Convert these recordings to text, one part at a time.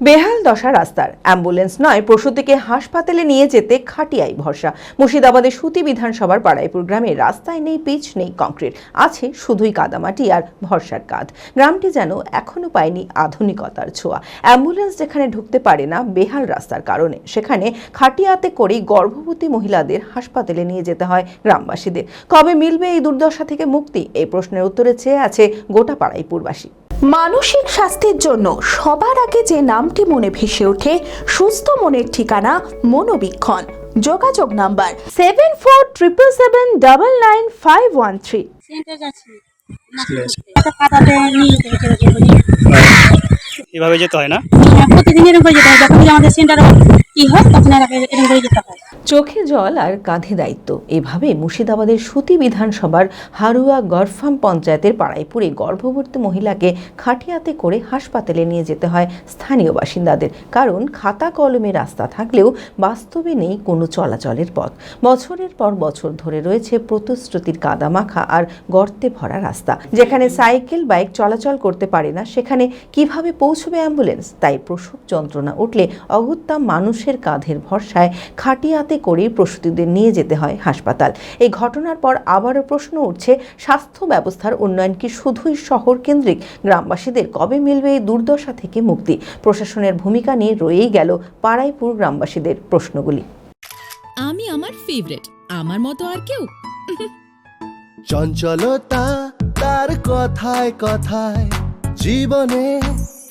বেহাল দশা রাস্তার। অ্যাম্বুলেন্স নয়, প্রসূতিকে হাসপাতালে নিয়ে যেতে খাটিয়াই ভরসা। মুর্শিদাবাদের সুতি বিধানসভার পাড়াইপুর গ্রামে রাস্তায় নেই পিচ, নেই কংক্রিট। আছে শুধুই কাদামাটি আর ভরসার কাঁধ গ্রামটি যেন এখনও পায়নি আধুনিকতার ছোঁয়া। অ্যাম্বুলেন্স যেখানে ঢুকতে পারে না বেহাল রাস্তার কারণে, সেখানে খাটিয়াতে করেই গর্ভবতী মহিলাদের হাসপাতালে নিয়ে যেতে হয় গ্রামবাসীদের। কবে মিলবে এই দুর্দশা থেকে মুক্তি? এই প্রশ্নের উত্তরে চেয়ে আছে গোটা পাড়াইপুরবাসী। মানসিক স্বাস্থ্যের জন্য সবার আগে যে নামটি মনে ভেসে ওঠে সুস্থ মনের ঠিকানা মনোবীক্ষণ। যোগাযোগ number seven four triple seven double nine five one three. এভাবে যেতে হয় না? হ্যাঁ, প্রতিদিন এরকম করে যেতে হয়। যখন আমাদের সেন্টারে কি হয় তখন এরকম এরকম করে যেতে হয়। চোখে জল আর কাঁধে দায়িত্ব। এভাবে মুর্শিদাবাদের সুতি বিধানসভার হারুয়া গরফাম পঞ্চায়েতের পাড়াইপুরে গর্ভবতী মহিলাকে খাটিয়াতে করে হাসপাতালে নিয়ে যেতে হয় স্থানীয় বাসিন্দাদের। কারণ খাতা কলমে রাস্তা থাকলেও বাস্তবে নেই কোনো চলাচলের পথ। বছরের পর বছর ধরে রয়েছে প্রতিশ্রুতির কাদামাখা আর গর্তে ভরা রাস্তা। যেখানে সাইকেল, বাইক চলাচল করতে পারে না, সেখানে কীভাবে পৌঁছবে অ্যাম্বুলেন্স? তাই প্রসব যন্ত্রণা উঠলে অগত্যা মানুষের কাঁধের ভরসায় খাটিয়াতে করেই প্রসূতিদের নিয়ে যেতে হয় হাসপাতাল। এই ঘটনার পর আবারও প্রশ্ন উঠছে স্বাস্থ্য ব্যবস্থার উন্নয়ন কি শুধুই শহর কেন্দ্রিক? গ্রামবাসীদের কবে মিলবে এই দুর্দশা থেকে মুক্তি? প্রশাসনের ভূমিকা নিয়ে রয়েই গেল পাড়াইপুর গ্রামবাসীদের প্রশ্নগুলি। আমি আমার ফেভারিট আমার মতো আর কেউ? চঞ্চলতা তার কথায় কথায় জীবনে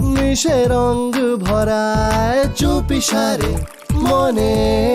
মিশে রঙ ভরায় চুপি সারে মনে।